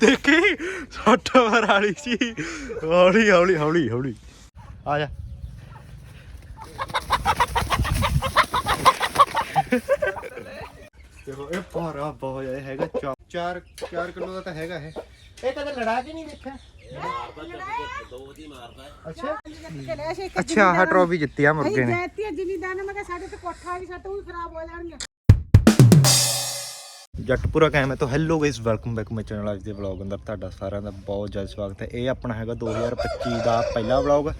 ਦੇਖੀ? ਸੱਟ ਵਾਲੀ ਸੀ ਹੌਲੀ ਹੌਲੀ ਹੌਲੀ ਹੌਲੀ। ਆ ਜਾ। ਦੇਖੋ ਇਹ ਭਾਰਾ ਬਹੁਤ ਜ਼ਿਆਦਾ ਹੈਗਾ। 4 4 ਕਿਲੋ ਦਾ ਤਾਂ ਹੈਗਾ ਇਹ। ਇਹ ਕਦੇ ਲੜਾ ਕੇ ਨਹੀਂ ਦੇਖਿਆ? ਅੱਛਾ। ਅੱਛਾ ਆਹ ਟਰੋਫੀ ਜਿੱਤੀ ਆ ਮੁਰਗੇ ਨੇ। ਜੈਤੀ ਜ਼ਿਮੀਦਾਰ ਨੇ ਮੈਂ ਕਿਹਾ ਸਾਡੇ ਤੇ ਕੋਠਾ ਵੀ ਸਾਡਾ ਵੀ ਖਰਾਬ ਹੋ ਜਾਣਗੇ ਜੱਟਪੁਰਾ ਕਾਇਮ ਹੈ। ਤਾਂ hello guys welcome back my channel ਅੱਜ ਦੇ ਵਲੌਗ ਅੰਦਰ। ਤੁਹਾਡਾ ਸਾਰਿਆਂ ਦਾ ਬਹੁਤ ਜ਼ਿਆਦਾ ਸਵਾਗਤ ਹੈ। ਇਹ ਆਪਣਾ ਹੈਗਾ 2025 ਦਾ ਪਹਿਲਾ ਵਲੌਗ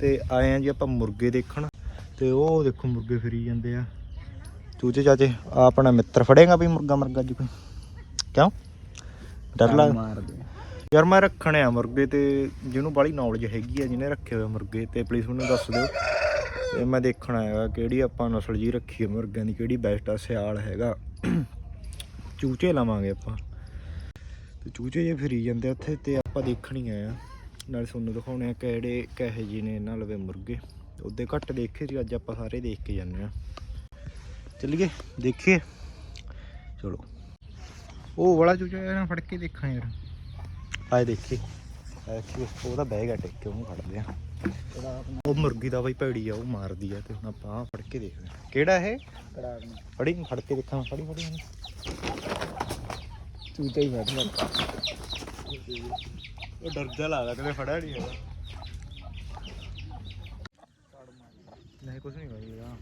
ਤੇ ਆਏ ਆ ਜੀ ਆਪਾਂ ਮੁਰਗੇ ਦੇਖਣ। ਤੇ ਉਹ ਦੇਖੋ ਮੁਰਗੇ ਫਿਰੀ ਜਾਂਦੇ ਆ। ਚੂਚੇ ਚਾਚੇ ਆ ਆਪਣਾ ਮਿੱਤਰ ਫੜੇਗਾ ਵੀ ਮੁਰਗਾ ਮਰਗਾ ਜੀ ਕੋਈ? ਕਿਉਂ? ਡਰ ਲੱਗ ਯਾਰ ਮੈਂ ਰੱਖਣੇ ਆ ਮੁਰਗੇ ਤੇ ਜਿਹਨੂੰ ਬਾਲੀ ਨੌਲੇਜ ਹੈਗੀ ਆ ਜਿਹਨੇ ਰੱਖੇ ਹੋਏ ਮੁਰਗੇ ਤੇ ਪਲੀਜ਼ ਮੈਨੂੰ ਦੱਸ ਦਿਓ। ਤੇ ਮੈਂ ਦੇਖਣਾ ਹੈਗਾ ਕਿਹੜੀ ਆਪਾਂ ਨਸਲ ਜੀ ਰੱਖੀ ਹੈ ਮੁਰਗਿਆਂ ਦੀ ਕਿਹੜੀ ਬੈਸਟ ਆ ਸਿਆਲ ਹੈਗਾ। ਚੂਚੇ ਲਾਵਾਂਗੇ ਆਪਾਂ। ਤੇ ਚੂਚੇ ਜੇ ਫਿਰੀ ਜਾਂਦੇ ਉੱਥੇ ਤੇ ਆਪਾਂ ਦੇਖਣੀ ਆ। ਨਾਲ ਤੁਹਾਨੂੰ ਦਿਖਾਉਣੇ ਆ ਕਿਹੜੇ ਕਹੇ ਜੀ ਨੇ ਇਹਨਾਂ ਲਵੇ ਮੁਰਗੇ। ਉਹਦੇ ਘੱਟ ਦੇਖੇ ਸੀ, ਅੱਜ ਆਪਾਂ ਸਾਰੇ ਦੇਖ ਕੇ ਜਾਂਦੇ ਆ। ਚੱਲੀਏ, ਦੇਖੀਏ। ਚਲੋ। ਉਹ ਵਾਲਾ ਚੂਚਾ ਇਹਨਾਂ ਫੜ ਕੇ ਦੇਖਾਂ ਯਾਰ। ਆਏ ਦੇਖੀ ਦੇਖੀ ਉਹਦਾ ਬੈਗ ਆ ਟਿਕ ਕੇ ਉਹਨੂੰ ਫੜਦੇ ਆ ਉਹ ਮੁਰਗੀ ਦਾ ਬਈ ਭੈੜੀ ਆ ਉਹ ਮਾਰਦੀ ਆ ਤੇ ਹੁਣ ਆਪਾਂ ਆਹ ਫੜ ਕੇ ਦੇਖਦੇ ਆ ਕਿਹੜਾ ਇਹ? ਫੜੀ ਫੜ ਕੇ ਦੇਖਾਂ ਫੜੀ ਫੜੀ। ਇਹਨੂੰ। ਚੂਚਾ ਹੀ ਬੈਠ ਲੱਗਾ ਉਹ ਡਰਦਾ ਲੱਗਦਾ ਕਦੇ ਫੜਿਆ ਨਹੀਂ ਹੈਗਾ। ਨਹੀਂ ਕੁਝ ਨਹੀਂ ਹੋਇਆ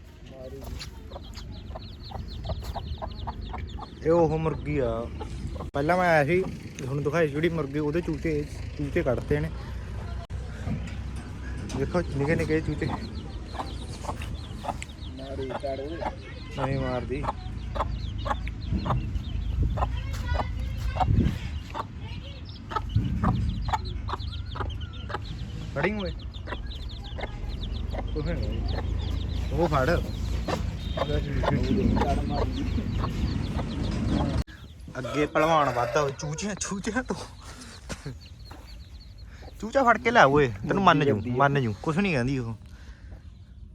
ਇਹ ਉਹ ਮੁਰਗੀ ਆ। ਪਹਿਲਾਂ ਮੈਂ ਆਇਆ ਸੀ ਤੁਹਾਨੂੰ ਦਿਖਾਈ ਸੀ ਜਿਹੜੀ ਮੁਰਗੀ, ਉਹਦੇ ਚੂਚੇ ਚੂਚੇ ਕੱਢਤੇ ਨੇ। ਦੇਖੋ, ਨਿੱਕੇ ਨਿੱਕੇ ਚੂਚੇ। ਮਾਰੀ ਚੜ ਨਹੀਂ ਮਾਰਦੀ ਫੜਿੰਗ ਓਏ। ਉਹ ਫੜ ਉਹ ਫੜ। ਚੜ ਮਾਰੀ ਅੱਗੇ ਪਹਿਲਵਾਨ ਵਾਦਾ ਚੂਚਿਆਂ ਚੂਚਿਆਂ ਤੋਂ। ਚੂਚਾ ਫੜ ਕੇ ਲੈ ਓਏ ਤੈਨੂੰ ਮੰਨ ਜੂ ਮੰਨ ਜੂ। ਕੁਛ ਨਹੀਂ ਕਹਿੰਦੀ ਉਹ।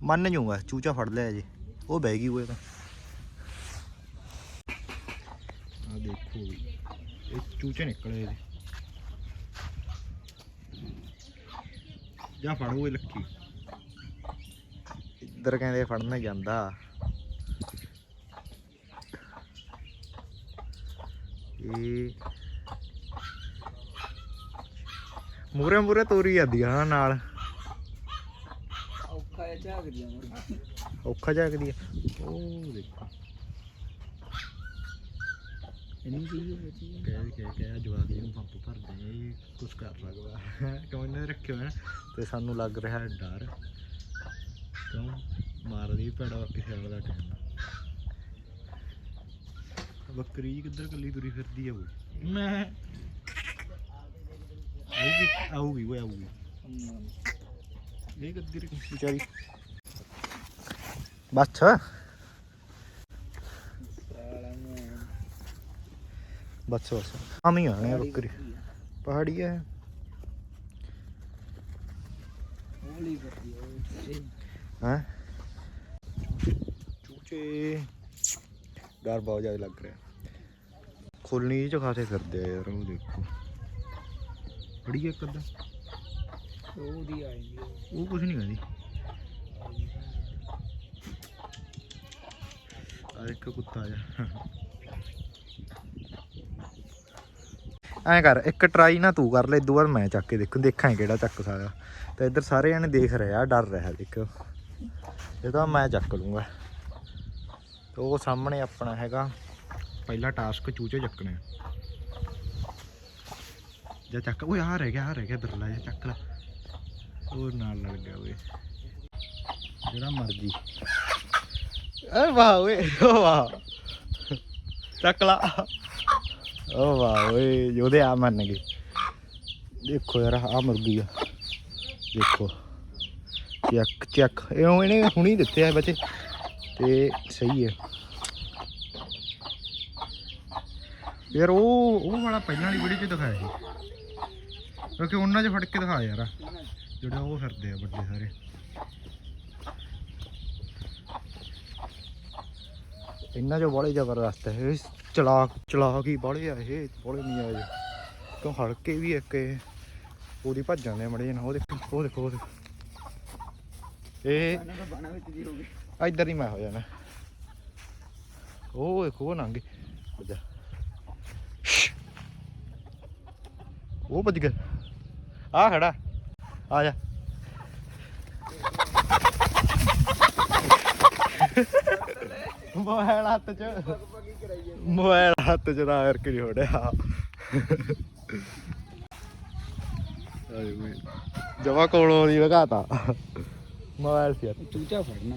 ਮੰਨ ਜੂਗਾ ਚੂਚਾ ਫੜ ਲਿਆ ਜੇ। ਉਹ ਬਹਿ ਗਈ ਓਏ ਤਾਂ। ਆ ਦੇਖੋ ਇਹ ਚੂਚੇ ਨਿਕਲੇ ਇਹਦੇ। ਜਾ ਫੜ ਓਏ ਲੱਕੀ। ਇੱਧਰ ਕਹਿੰਦੇ ਫੜਨਾ ਜਾਂਦਾ। ਇਹ ਮੂਰੇ ਮੂਰੇ ਤੋਰੀ ਜਾਂਦੀ ਆ ਨਾਲ। ਔਖਾ ਜਿਹਾ ਝਾਕ ਦਿਆ ਮੁਰਗੀ ਔਖਾ ਜਾਗਦੀ ਆ। ਉਹ ਦੇਖੋ। ਇੰਨੀ ਚੀਜ਼ ਬਚੀ ਕਹਿ ਕਹਿ ਕਹਿ ਜਵਾਕ ਇਹਨੂੰ ਪੰਪ ਭਰਦੇ ਇਹ ਕੁਝ ਕਰ ਸਕਦਾ। ਕਿਉਂ ਇਹਨੇ ਰੱਖੇ ਹੋਏ ਨੇ ਤੇ ਸਾਨੂੰ ਲੱਗ ਰਿਹਾ ਹੈ ਡਰ। ਕਿਉਂ? ਮਾਰਦੀ ਭੈੜਾ ਕਿਸੇ ਵਾਲਾ ਟਾਈਮ ਬੱਕਰੀ ਕਿੱਧਰ ਕੱਲੀ ਤੁਰੀ ਫਿਰਦੀ ਆ ਉਹ ਮੈਂ ਆਊਗੀ ਆਊਗੀ ਉਹ ਆਊਗੀ ਇਹ ਗੱਦੀ ਰੀ ਵਿਚਾਰੀ ਬਸ ਸਾਲਾ ਮੈਂ ਬਸ ਬਸ ਆਮ ਹੀ ਆਣੇ ਬੱਕਰੀ ਪਹਾੜੀ ਹੈ ਹੋਲੀ ਬੱਤੀ ਉਹ ਹੈ ਚੂਚੇ ਡਰ ਬਹੁਤ ਜ਼ਿਆਦਾ ਲੱਗ ਰਿਹਾ। ਖੋਲਣੀ ਚ ਖਾਸੇ ਫਿਰਦੇ ਆ ਯਾਰ, ਉਹ ਦੇਖੋ। ਬੜੀ ਇੱਕ ਅੱਧਾ। ਉਹਦੀ ਆਈ ਉਹ ਕੁਝ ਨਹੀਂ ਕਹਿੰਦੀ। ਆ ਇੱਕ ਕੁੱਤਾ ਜਾ। ਐਂ ਕਰ, ਇੱਕ ਟਰਾਈ ਨਾ ਤੂੰ ਕਰ ਲੈ, ਇਦੋਂ ਬਾਅਦ ਮੈਂ ਚੱਕ ਕੇ ਦੇਖੂ, ਦੇਖਾਂ ਕਿਹੜਾ ਚੱਕ ਸਕਦਾ। ਤੇ ਇੱਧਰ ਸਾਰੇ ਜਣੇ ਦੇਖ ਰਹੇ ਆ, ਡਰ ਰਿਹਾ ਦੇਖੋ। ਇਹ ਤਾਂ ਮੈਂ ਚੱਕ ਲੂੰਗਾ ਤੇ ਉਹ ਸਾਹਮਣੇ ਆਪਣਾ ਹੈਗਾ। ਪਹਿਲਾ ਟਾਸਕ ਚੂਚੇ ਚੱਕਣੇ। ਜਾ ਚੱਕ ਓਏ ਆ ਰਹਿ ਗਿਆ ਆ ਰਹਿ ਗਿਆ ਦਰਲਾ ਜਾ ਚੱਕ ਲੈ। ਉਹ ਨਾਲ ਲੜ ਗਿਆ ਓਏ। ਜਿਹੜਾ ਮਰਜ਼ੀ। ਏ ਵਾਹ ਓਏ ਓ ਵਾਹ। ਚੱਕ ਲਾ। ਓ ਵਾਹ ਓਏ ਜੋਦੇ ਆ ਮੰਨ ਗਏ। ਦੇਖੋ ਯਾਰ ਆ ਮੁਰਗੀ ਆ। ਦੇਖੋ। ਚੱਕ ਚੱਕ। ਇਹ ਉਹ ਇਹਨੇ ਹੁਣੀ ਦਿੱਤੇ ਆ ਬੱਚੇ। ਤੇ ਸਹੀ ਹੈ। ਯਾਰ ਉਹ ਉਹ ਵਾਲਾ ਪਹਿਲਾਂ ਵਾਲੀ ਵੀਡੀਓ ਚ ਦਿਖਾਇਆ ਸੀ। ਕਿਉਂਕਿ ਉਹਨਾਂ 'ਚ ਫੜ ਕੇ ਦਿਖਾ ਯਾਰ। ਜਿਹੜੇ ਉਹ ਫਿਰਦੇ ਆ ਵੱਡੇ ਸਾਰੇ। ਇਹਨਾਂ ਚੋਂ ਬੜੇ ਜ਼ਬਰਦਸਤ ਹੈ। ਇਹ ਚਲਾਕ ਚਲਾਕ ਹੀ ਬੜੇ ਆ ਇਹ, ਬੜੇ ਨਹੀਂ ਆਏ ਕਿਉਂ ਹਲਕੇ ਵੀ ਇੱਕ ਇਹ, ਉਹਦੀ ਭੱਜ ਜਾਂਦੇ ਮੜੇ ਨਾ ਉਹ ਦੇਖੋ ਉਹ ਦੇਖੋ ਉਹ ਦੇਖੋ। ਇਹ ਇੱਧਰ ਹੀ ਮੈਂ ਹੋ ਜਾਣਾ। ਉਹ ਦੇਖੋ ਉਹ ਨੰਗੇ ਜਾ ਉਹ ਵੱਜ ਗਿਆ। ਆ ਖੜਾ। ਆ ਜਾ। ਮੋਬਾਈਲ ਹੱਥ ਚ। ਮੋਬਾਈਲ ਹੱਥ ਚ ਦਾ ਕਰਕੇ ਨਹੀਂ ਹੋੜਿਆ ਜਵਾ ਕੋਲੋਂ ਦੀ ਲਗਾਤਾ ਮੋਬਾਈਲ ਸੀ। ਚੂਚਾ ਫੜਨਾ।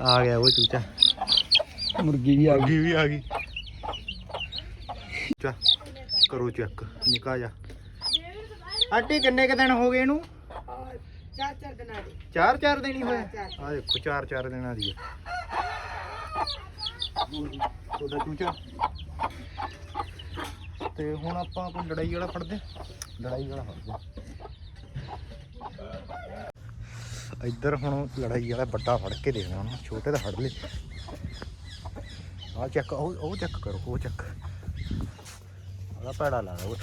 ਆ ਗਿਆ ਉਹ ਚੂਚਾ ਮੁਰਗੀ ਵੀ ਆ ਗਈ। ਵੀ ਆ ਗਈ। ਚਾ ਕਰੋ ਚੈੱਕ ਨਿਕਾ ਜਾ ਆਟੀ ਕਿੰਨੇ ਕ ਦਿਨ ਹੋ ਗਏ ਇਹਨੂੰ? ਚਾਰ ਚਾਰ ਦਿਨਾਂ ਦੀ ਚਾਰ ਚਾਰ ਦਿਨ ਹੀ ਹੋਇਆ ਆ ਦੇਖੋ ਚਾਰ ਚਾਰ ਦਿਨਾਂ ਦੀ ਹੈ ਤੁਹਾਡਾ ਚੂਚਾ ਤੇ ਹੁਣ ਆਪਾਂ ਕੋਈ ਲੜਾਈ ਵਾਲਾ ਫੜਦੇ? ਲੜਾਈ ਵਾਲਾ ਫੜਦੇ। ਇੱਧਰ ਹੁਣ ਲੜਾਈ ਵਾਲਾ ਵੱਡਾ ਫੜ ਕੇ ਦੇਣਾ ਉਹਨੂੰ ਛੋਟੇ ਤਾਂ ਫੜ ਲੈ ਆ ਚੈੱਕ ਉਹ ਉਹ ਚੈੱਕ ਕਰੋ, ਉਹ ਚੈੱਕ ਉਹਦਾ ਪੈੜਾ ਲਾ ਉਹ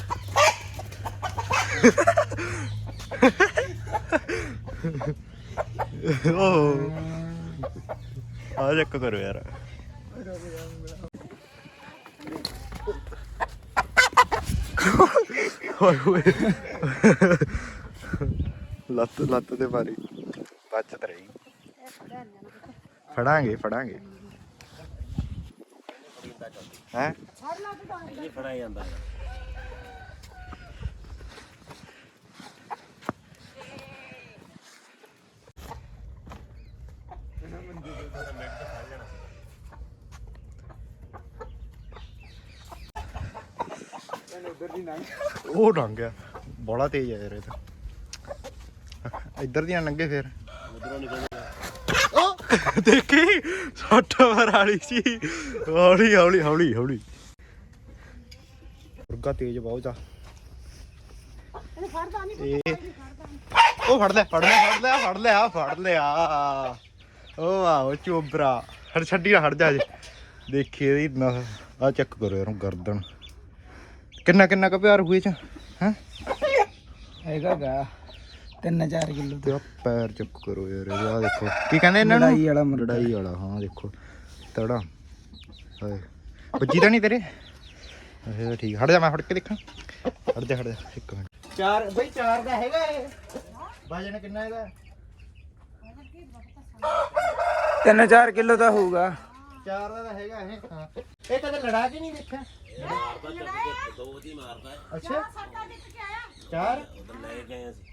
ਉਹ ਆ ਚੈੱਕ ਕਰੋ ਯਾਰ। ਹੋਏ ਹੋਏ। ਲੱਤ ਲੱਤ ਤੇ ਮਾਰੀ। ਬਚਤ ਰਹੀ ਫੜਾਂਗੇ ਫੜਾਂਗੇ। ਹੈ? ਫੜਾਇਆ ਜਾਂਦਾ ਹੈ। ਉਹ ਡੰਗ ਗਿਆ। ਬੜਾ ਤੇਜ਼ ਆ ਯਾਰ ਇਹ ਤਾਂ। ਇੱਧਰ ਦੀਆਂ ਲੰਗੇ ਫੇਰ। ਉਧਰੋਂ ਦੇਖੀ ਸੱਟ ਮਾਰ ਵਾਲੀ ਸੀ। ਹੌਲੀ ਹੌਲੀ ਹੌਲੀ ਹੌਲੀ। ਮੁਰਗਾ ਤੇਜ਼ ਬਹੁਤ ਆ। ਇਹ ਉਹ ਫੜ ਲੈ ਫੜ ਲੈ ਫੜ ਲੈ ਫੜ ਲਿਆ ਫੜ ਲਿਆ। ਉਹ ਆਓ ਚੋਬਰਾ। ਹੜ ਛੱਡੀ ਹਟ ਜਾ ਜੇ ਦੇਖੀ ਇਹਦੀ ਨਾ ਆ ਚੈੱਕ ਕਰੋ ਯਾਰ ਗਰਦਨ। ਕਿੰਨਾ ਕਿੰਨਾ ਕ ਪਿਆਰ ਹੋਏ ਚ ਹੈ? ਹੈਗਾ ਗਾ। 3-4 ਕਿਲੋ ਤੇ ਆਹ ਪੈਰ ਚੁੱਕ ਕਰੋ ਯਾਰ ਇਹ ਆਹ ਦੇਖੋ। ਕੀ ਕਹਿੰਦੇ ਇਹਨਾਂ ਨੂੰ? ਲੜਾਈ ਵਾਲਾ ਲੜਾਈ ਵਾਲਾ ਹਾਂ ਦੇਖੋ। ਤੜਾ। ਹਾਏ। ਵੱਜੀ ਤਾਂ ਨਹੀਂ ਤੇਰੇ? ਇਹ ਠੀਕ। ਹਟ ਜਾ ਮੈਂ ਫੜ ਕੇ ਦੇਖਾਂ। ਹਟ ਜਾ ਹਟ ਜਾ ਇੱਕ ਮਿੰਟ। ਚਾਰ ਬਈ ਚਾਰ ਦਾ ਹੈਗਾ ਇਹ। ਵਜਨ ਕਿੰਨਾ ਇਹਦਾ? 3-4 ਕਿਲੋ ਤਾਂ ਹੋਊਗਾ। ਚਾਰ ਦਾ ਤਾਂ ਹੈਗਾ ਇਹ। ਇਹ ਕਦੇ ਲੜਾ ਕੇ ਨਹੀਂ ਦੇਖਿਆ? ਦੋ ਦੀ ਮਾਰਦਾ ਅੱਛਾ ਚਾਰ? ਲੈ ਗਏ ਅਸੀਂ।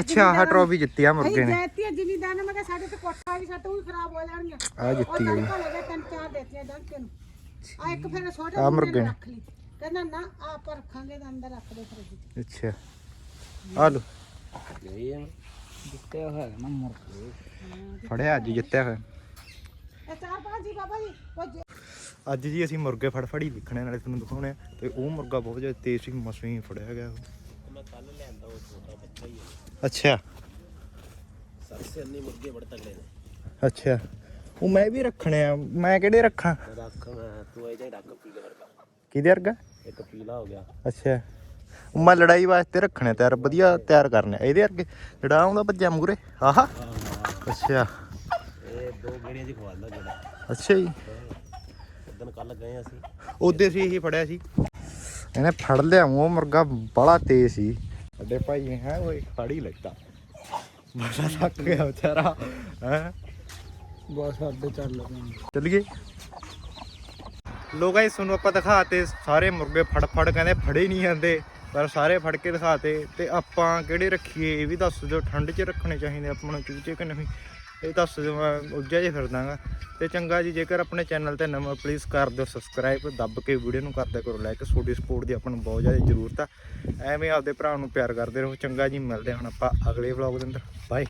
ਅੱਛਾ ਆਹ ਜ਼ਿਮੀਂਦਾਰ ਜਿੱਤੀ ਆ ਮੁਰਗੇ ਨੇ। ਆ ਜਿੱਤੀ ਆ। ਤੜਕਾ ਆ ਮੁਰਗੇ ਨੇ ਕਹਿੰਦਾ ਨਾ ਆ ਪਰ ਰੱਖਾਂਗੇ ਅੰਦਰ ਰੱਖ ਦੇ ਅੱਛਾ। ਆ ਲੋ ਜਿੱਤਿਆ ਹੋਇਆ ਮੁਰਗੇ। ਫੜਿਆ ਅੱਜ ਜਿੱਤਿਆ ਹੋਇਆ। ਅੱਜ ਜੀ ਅਸੀਂ ਮੁਰਗੇ ਫੜਫੜੀ ਵਿਖਣੇ ਨਾਲੇ ਤੁਹਾਨੂੰ ਦਿਖਾਉਣੇ ਆ। ਤੇ ਉਹ ਮੁਰਗਾ ਬਹੁਤ ਜ਼ਿਆਦਾ ਤੇਜ਼ ਸੀ ਮਸਵੀਂ ਫੜਿਆ ਗਿਆ ਅੱਛਾ। ਸਰਸੇ ਅੰਨੀ ਮੁਰਗੇ ਬੜੇ ਤਗੜੇ ਨੇ। ਅੱਛਾ। ਉਹ ਮੈਂ ਵੀ ਰੱਖਣੇ ਆ। ਮੈਂ ਕਿਹੜੇ ਰੱਖਾਂ? ਰੱਖ ਮੈਂ ਤੂੰ ਇਹ ਜਿਹਾ ਰੱਖ ਪੀਲੇ ਵਰਗਾ। ਕਿਹਦੇ ਵਰਗਾ? ਇੱਕ ਪੀਲਾ ਹੋ ਗਿਆ। ਅੱਛਾ। ਉਹ ਮੈਂ ਲੜਾਈ ਵਾਸਤੇ ਰੱਖਣੇ ਤਿਆਰ ਵਧੀਆ ਤਿਆਰ ਕਰਨੇ ਆ। ਇਹਦੇ ਵਰਗੇ ਜਿਹੜਾ ਆਉਂਦਾ ਭੱਜਿਆ ਮੂਰੇ ਆਹਾ। ਅੱਛਾ। ਇਹ ਦੋ ਗੇੜੀਆਂ ਚ ਖਵਾਉਂਦਾ ਜਿਹੜਾ। ਅੱਛਾ ਜੀ। ਉਦੋਂ ਕੱਲ ਗਏ ਅਸੀਂ। ਉਹਦੇ ਸੀ ਇਹੀ ਫੜਿਆ ਸੀ। ਇਹਨੇ ਫੜ ਲਿਆ। ਉਹ ਮੁਰਗਾ ਬੜਾ ਤੇਜ਼ ਸੀ। ਭਾਈ ਨੇ ਹੈ ਓਏ ਫੜ ਹੀ ਲੈਤਾ। ਮਜ਼ਾ ਥੱਕ ਗਿਆ ਵਿਚਾਰਾ ਹੈ? ਬਸ ਸਾਡੇ ਚੱਲ ਪਏ ਚੱਲੀਏ? ਲੋ ਗਾਇਸ ਤੁਹਾਨੂੰ ਆਪਾਂ ਦਿਖਾਤੇ ਸਾਰੇ ਮੁਰਗੇ ਫੜ ਫੜ ਕਹਿੰਦੇ ਫੜੇ ਨਹੀਂ ਜਾਂਦੇ ਪਰ ਸਾਰੇ ਫੜ ਕੇ ਦਿਖਾਤੇ ਤੇ ਆਪਾਂ ਕਿਹੜੇ ਰੱਖੀਏ ਇਹ ਵੀ ਦੱਸ ਦਿਓ ਠੰਡ 'ਚ ਰੱਖਣੇ ਚਾਹੀਦੇ ਆਪਾਂ ਨੂੰ ਚੂਚੇ ਕਿ ਨਹੀਂ? ਇਹ ਦੱਸ ਦਿਓ, ਮੈਂ ਉੱਜਾ ਜੇ ਫਿਰਦਾਗਾ। ਤੇ ਚੰਗਾ ਜੀ, ਜੇਕਰ ਆਪਣੇ ਚੈਨਲ ਤੇ ਨਵਾਂ ਪਲੀਜ਼ ਕਰ ਦਿਓ ਸਬਸਕ੍ਰਾਈਬ ਦੱਬ ਕੇ ਵੀਡੀਓ ਨੂੰ ਕਰਦੇ ਕਰੋ ਲਾਈਕ ਤੁਹਾਡੀ ਸਪੋਰਟ ਦੀ ਆਪਾਂ ਨੂੰ ਬਹੁਤ ਜ਼ਿਆਦਾ ਜ਼ਰੂਰਤ ਆ। ਐਵੇਂ ਆਪਦੇ ਭਰਾ ਨੂੰ ਪਿਆਰ ਕਰਦੇ ਰਹੋ। ਚੰਗਾ ਜੀ, ਮਿਲਦੇ ਹਾਂ ਹੁਣ ਆਪਾਂ ਅਗਲੇ ਵਲੌਗ ਦੇ ਅੰਦਰ। ਬਾਏ